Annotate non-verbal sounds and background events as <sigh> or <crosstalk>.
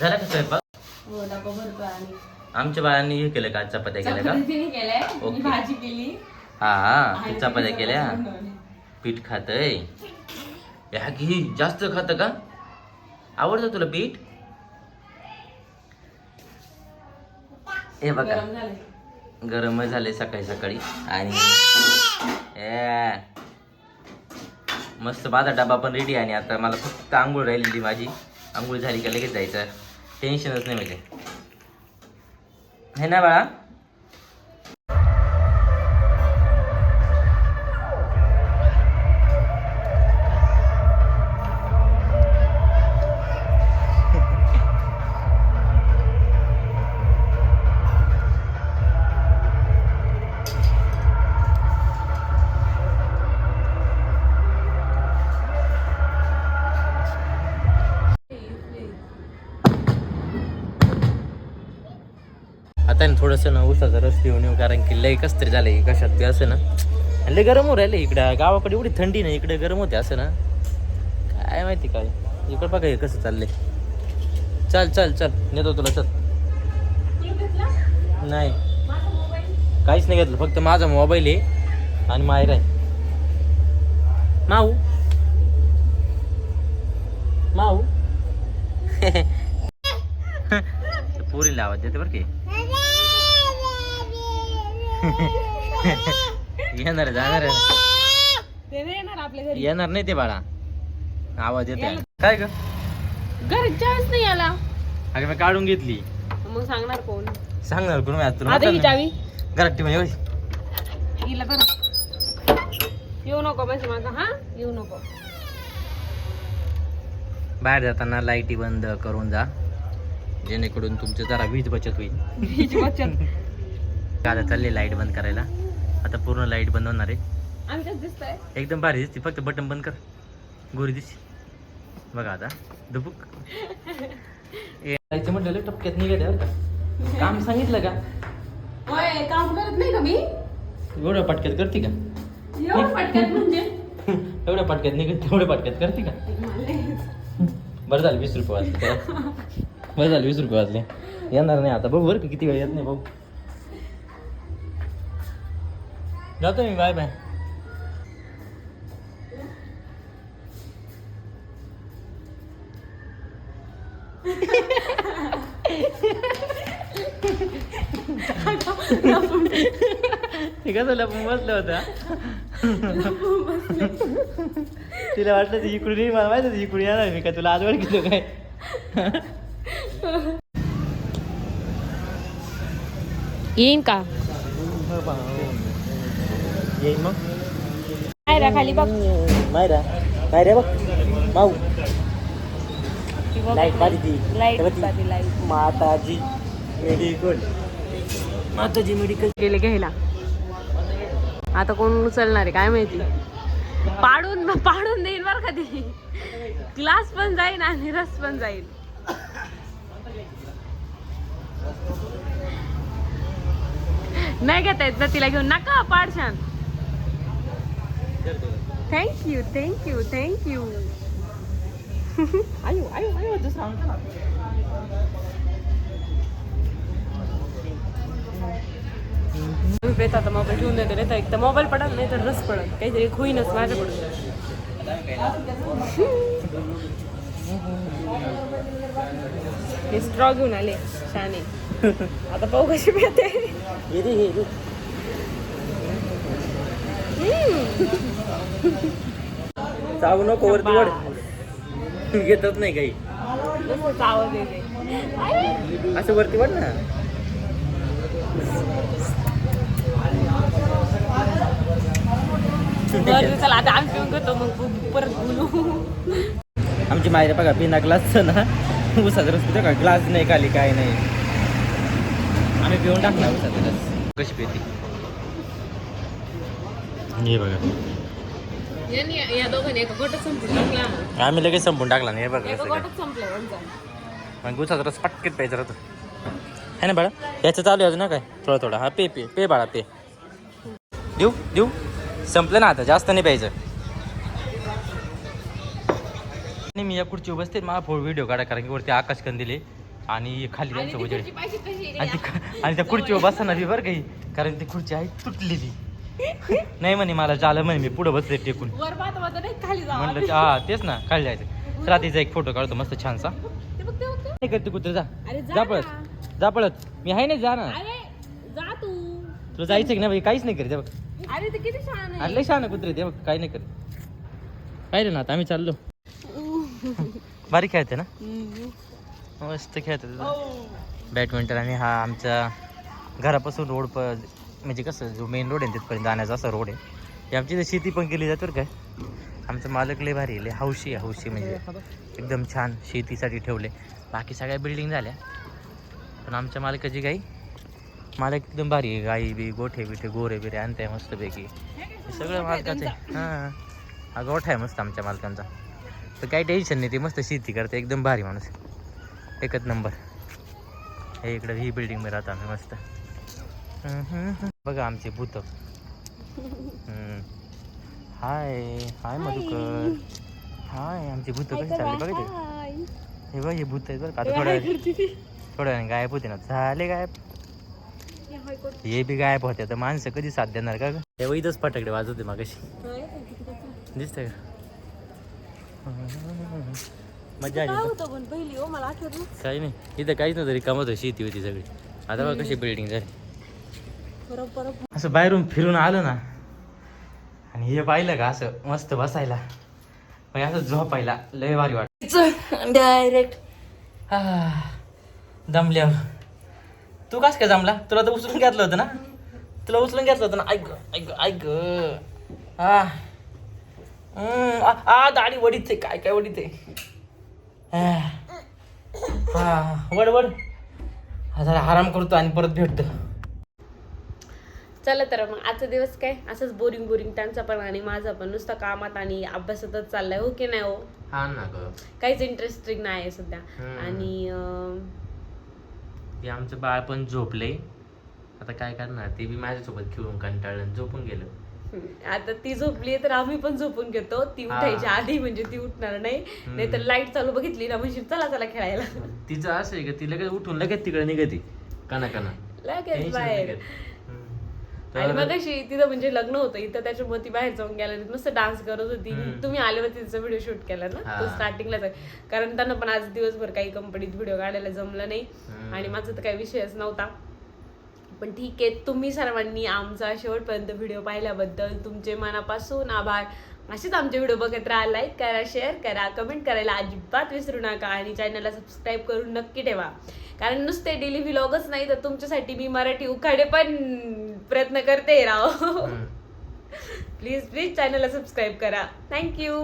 झाला का स्वयंपाक? हो डबा भरतो आणि आमच्या बाळांनी हे केलं का? चपात्या केल्या का? केलंय मी ओके. भाजी केली. हा तू चपात्या केल्या. पीठ खातय. ह्या घी जास्त खात का? आवडतं तुला पीठ? हे बघा. गरम झाले गरम झाले सकाळी सकाळी. आणि ए, मस्त माझा डबा पण रेडी आणि आता मला फक्त आंघोळ राहिलेली माझी. आंघोळ झाली का लगेच जायचं. टेन्शनच नाही म्हणजे. हे ना बाळा आता ना थोडंसं ना उसाचा रस येऊन येऊ कारण की लय कस तरी झालंय कशात बी असं ना. आणि लय गरम हो राहिले इकडं. गावाकडे एवढी थंडी नाही इकडे गरम होते असं ना. काय माहिती काय. इकडं बघा हे कसं चाललंय. चल चल चल. नेतो तुला चल. नाही. काहीच नाही घेतलं. फक्त माझा मोबाईल आहे आणि मायरा आहे. माऊ. माऊ. <laughs> पुरी आवाज देते बरं की. येणार जाणार आहे. ते नाही येणार आपल्या घरी. येणार नाही ते बाळा. आवाज येते काय ग? घरच्या वेळेस नाही आला. अगं मी काढून घेतली. मग सांगणार कोण? सांगणार कोण? तुला आता ही म्हटलं चावी. घरात ठेवून. हिला बरं येऊ नको बस माझा हा? येऊ नको. बाहेर जाताना लाईटी बंद करून जा. जेणेकरून तुमचं जरा वीज बचत होईल. हीच बचत. आता चालली लाइट बंद करायला? आता पूर्ण लाइट बंद होणार आहे. एकदम भारी दिसते. फक्त बटन बंद कर. गोरी दिसते. बघा आता. दुबुक. जायचं म्हटलं टपक्यात का. काम सांगितलं का? काम करत नाही का मी? एवढ्या पटक्यात करते का? एवढं पटकन म्हणजे? <laughs> एवढ्या पटक्यात निघत तेवढ्या पटक्यात करते का? बरं झालं वीस रुपये वाजले. बरं झालं वीस रुपये वाजले येणार नाही आता. बघू बरं किती वेळ येत नाही बघू. जातो मी बाय बाय ते कसं लपून बसलं होता तिला वाटलं ती इकडून येईल, मला माहिती होतं इकडून येणार मी काय तुला आज ओळखीतो काय? येईन का? येईल मग काय रा खाली बघ मायरा काय रे बघ माऊ लाइट मारी ती लाइट तेव्हा ती बादी लाइट माताजी मेडिकल माताजी मेडिकल गेले घ्यायला आता कोण उचलणार आहे काय माहिती पाडून पाडून देईन बरं का ती ग्लास पण जाईल आणि रस पण जाईल नाही घेता येत ना तिला घेऊन नका पाड छान थँक्यू थँक्यू थँक्यू आयो आयो आयो दुसरा पेत आता मोबाईल ठेवून देते नाही तर एक तर मोबाईल पडत नाही तर रस पडत काहीतरी होईनच माझ्याकडून हे स्ट्रॉ घेऊन आले शाने आता पाहू कशी हे हे दे. चावू नको वरती वड घेतच नाही काही. असं वरती वड ना. बरं चला आता आम्ही पिऊन घेतो मग परत बोलू. आमची मायरा बघा बिना ग्लासचं ना. उसाचा रस पितो का? ग्लास नाही खाली काय नाही. आम्ही पिऊन टाकला उसाचा रस कशी पिते हे बघा. यांनी या दोघांनी एका गोटच संपून टाकला. आम्ही लगेच संपून टाकला नाही हे बघा एका कसं काय. गोटच संपला यांचा मग उसाचा रस पटकेत प्यायचा राहतो. है ना बाळा? याचं चालू आहे अजून ना काय? थोडा थोडा. हा पे पे पे बाळा पे. देऊ देऊ. संपलं ना आता जास्त नाही प्यायचं. आणि मी या खुर्ची बसते मला फोड व्हिडिओ काढा कारण की वरती आकाश कंदिले आणि खाली आणि त्यांचं ती उजेड खुर्ची पाहिजे कशी आणि ती आणि त्या खुर्चीवर बसताना बी बरं काही कारण ती खुर्ची आहे तुटलेली. नाही म्हणे मला झालं म्हणे मी पुढं बसले टेकून. वर पाहता पाहता नाही खाली जावं म्हणलं हा तेच ना खाली जायचं. रात्रीचा एक फोटो काढतो मस्त छानसा. ते बघ ते बघ ते. नाही करते कुत्र जा. अरे जा जा ना. पळत जा पळत. मी आहे नाही जा ना. अरे जा तू. तुला जायचं की नाही बाई? काहीच नाही करीत हे बघ. अरे ते किती छान आहे. अरे कुत्रे ते बघ काही नाही करीत. काय रे ना आता आम्ही चाललो. <laughs> बारीक खेळते ना. मस्त खेळते. बॅडमिंटन आणि हा आमच्या घरापासून रोड प म्हणजे कसं जो मेन रोड आहे तिथपर्यंत जाण्याचा असा रोड आहे. आमची इथं शेती पण केली जाते काय आमचं मालक लय भारी आहे, लय हौशी आहे हौशी म्हणजे. एकदम छान शेतीसाठी ठेवले बाकी सगळ्या बिल्डिंग झाल्या. पण आमच्या मालकाची गाई मालक एकदम भारी आहे. गाई बी गोठे बिठे गोरे बिरे आणताय मस्तपैकी. हे सगळं मालकाचं आहे. हां. हा गोठा आहे मस्त आमच्या मालकांचा. तर काही टेन्शन नाही ते मस्त शेती करते. एकदम भारी माणूस एकच नंबर हे इकडं ही बिल्डिंगमध्ये राहतो आम्ही मस्त. बघा आमचे भूत. हाय हाय मधुकर. हाय आमची भूत कशी चालली बघा ते. हे बघ हे भूत आहेत बरं का. थोड्या थोड्या वेळाने गायब होते ना. झाले गायब. हे बी गायब होते. तर माणसं कधी साथ देणार का ग? हे इथंच फटाकडे वाजवते मागाशी. कसं. दिसतंय का? मजा आली हो. काही नाही. इथं काहीच नव्हतं. रिकामत होती. शेती होती सगळी. आता बघ कशी बिल्डिंग झाली. बरोबर. असं बाहेरून फिरून आलं ना आणि हे पाहिलं का असं मस्त बसायला. म्हणजे असं झोपायला लय भारी वाट डायरेक्ट दमल्यावर. तू कस काय जमला तुला तर उचलून घेतलं होतं ना? तुला उचलून घेतलं होतं ना? ऐक ऐक ऐक हा. आ दाढी वडीत काय काय वडीत हा वड वड. हा जरा आराम करतो आणि परत भेटतो. चला तर मग आजचा दिवस काय? असंच बोरिंग बोरिंग त्यांचा पण आणि माझा पण. नुसतं कामात आणि अभ्यासातच चाललाय हो की नाही हो? हा ना ग. काहीच इंटरेस्टिंग नाही आहे सध्या. हम्म. आणि अं, ते आमचं बाळ पण झोपले आता काय करणार? ते बी माझ्यासोबत खेळून कंटाळलं झोपून गेलं. आता ती झोपली तर आम्ही पण झोपून घेतो. ती हा. उठायच्या आधी म्हणजे ती उठणार नाही. नाही तर लाइट चालू बघितली ना म्हणजे चला चला खेळायला. तिचं असं आहे का ती लगेच उठून लगेच तिकडे निघते. कना कना लगेच बाहेर. हम्म. आणि मग तिथं म्हणजे लग्न होतं इथं त्याच्यामुळे ती बाहेर जाऊन गेल्या मस्त डान्स करत होती. तुम्ही आले होते तिचा व्हिडिओ शूट केला ना तो. स्टार्टिंगलाच आहे कारण त्यांना पण आज दिवसभर काही कंपनीत व्हिडिओ काढायला जमलं नाही. आणि माझा तर काही विषयच नव्हता पण ठीक आहे तुम्ही सर्वांनी आमचा शेवटपर्यंत व्हिडिओ पाहिल्याबद्दल तुमचे मनापासून आभार असेच आमचे व्हिडिओ बघत राहा लाईक करा शेअर करा कमेंट करायला अजिबात विसरू नका आणि चॅनलला सबस्क्राईब करून नक्की ठेवा. कारण नुसते डेली व्लॉगच नाही तर तुमच्यासाठी मी मराठी उखाडे पण प्रयत्न करते राव. प्लीज प्लीज चॅनलला सबस्क्राईब करा. Thank you